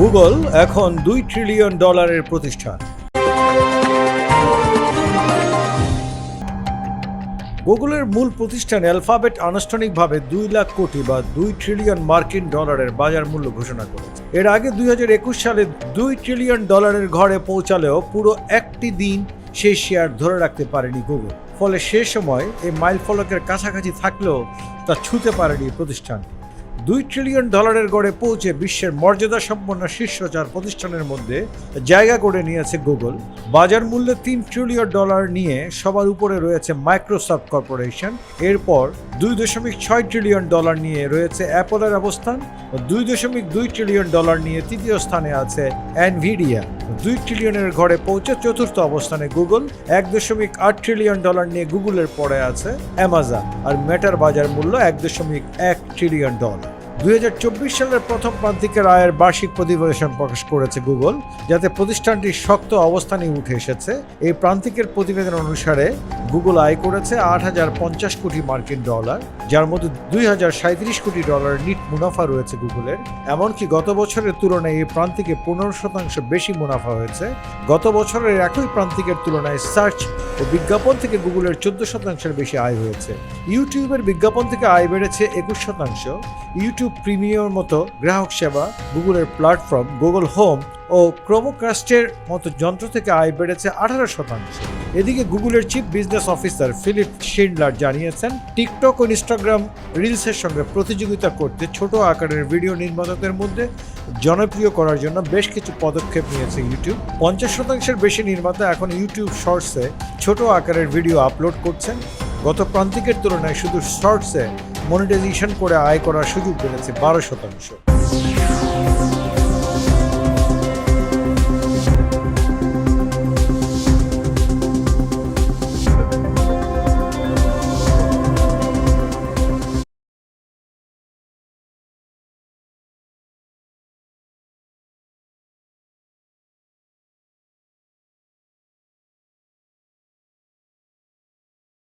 Google এখন দুই trillion ডলারের প্রতিষ্ঠান। গুগলের মূল প্রতিষ্ঠান অ্যালফাবেট আনুষ্ঠানিকভাবে দুই লাখ কোটি বা দুই ট্রিলিয়ন মার্কিন ডলারের বাজার মূল্য ঘোষণা করেছে। এর আগে দুই হাজার একুশ সালে দুই ট্রিলিয়ন ডলারের ঘরে পৌঁছালেও পুরো একটি দিন সেই শেয়ার ধরে রাখতে পারেনি গুগল। ফলে সে সময় এই মাইল ফলকের কাছাকাছি থাকলেও তা ছুঁতে পারেনি প্রতিষ্ঠান দুই ট্রিলিয়ন ডলারের গড়ে পৌঁছে বিশ্বের মর্যাদা সম্পন্ন শীর্ষ চার প্রতিষ্ঠানের মধ্যে জায়গা করে নিয়েছে গুগল। বাজার মূল্যে তিন ট্রিলিয়ন ডলার নিয়ে সবার উপরে রয়েছে মাইক্রোসফট কর্পোরেশন। এরপর দুই দশমিক ছয় ট্রিলিয়ন ডলার নিয়ে রয়েছে অ্যাপলের অবস্থান। দুই দশমিক দুই ট্রিলিয়ন ডলার নিয়ে তৃতীয় স্থানে আছে অ্যানভিডিয়া দুই ট্রিলিয়নের ঘরে পৌঁছে চতুর্থ অবস্থানে গুগল এক দশমিক আট ট্রিলিয়ন ডলার নিয়ে গুগলের পরে আছে অ্যামাজন আর মেটার বাজার মূল্য এক দশমিক এক ট্রিলিয়ন ডলার দুই হাজার চব্বিশ সালের প্রথম প্রান্তিকের আয়ের বার্ষিক প্রতিবেদন প্রকাশ করেছে গুগল, যাতে প্রতিষ্ঠানটির শক্ত অবস্থানে উঠে এসেছে। এই প্রান্তিকের প্রতিবেদন অনুসারে গুগল আয় করেছে আট হাজার পঞ্চাশ কোটি মার্কিন ডলার, যার মধ্যে দুই হাজার সাঁত্রিশ কোটি ডলার নিট মুনাফা রয়েছে গুগলের। এমনকি গত বছরের তুলনায় এই প্রান্তিকে পনেরো শতাংশ বেশি মুনাফা হয়েছে। গত বছরের একই প্রান্তিকের তুলনায় সার্চ ও বিজ্ঞাপন থেকে গুগলের চোদ্দ শতাংশের বেশি আয় হয়েছে। ইউটিউবের বিজ্ঞাপন থেকে আয় বেড়েছে একুশ শতাংশ। ইউটিউব প্রিমিয়ার মতো গ্রাহক সেবা, গুগলের প্ল্যাটফর্ম, গুগল হোম ও ক্রোমোকাস্টের মতো যন্ত্র থেকে আয় বেড়েছে আঠারো শতাংশ। এদিকে গুগলের chief business officer Philipp Schindler জানিয়েছেন, টিকটক ও ইনস্টাগ্রাম রিলসের সঙ্গে প্রতিযোগিতা করতে ছোট আকারের ভিডিও নির্মাতাদের মধ্যে জনপ্রিয় করার জন্য বেশ কিছু পদক্ষেপ নিয়েছে ইউটিউব। পঞ্চাশ শতাংশের বেশি নির্মাতা এখন ইউটিউব শর্টসে ছোট আকারের ভিডিও আপলোড করছেন। গত প্রান্তিকের তুলনায় শুধু শর্টসে মনিটাইজেশন করে আয় করার সুযোগ বেড়েছে বারো শতাংশ।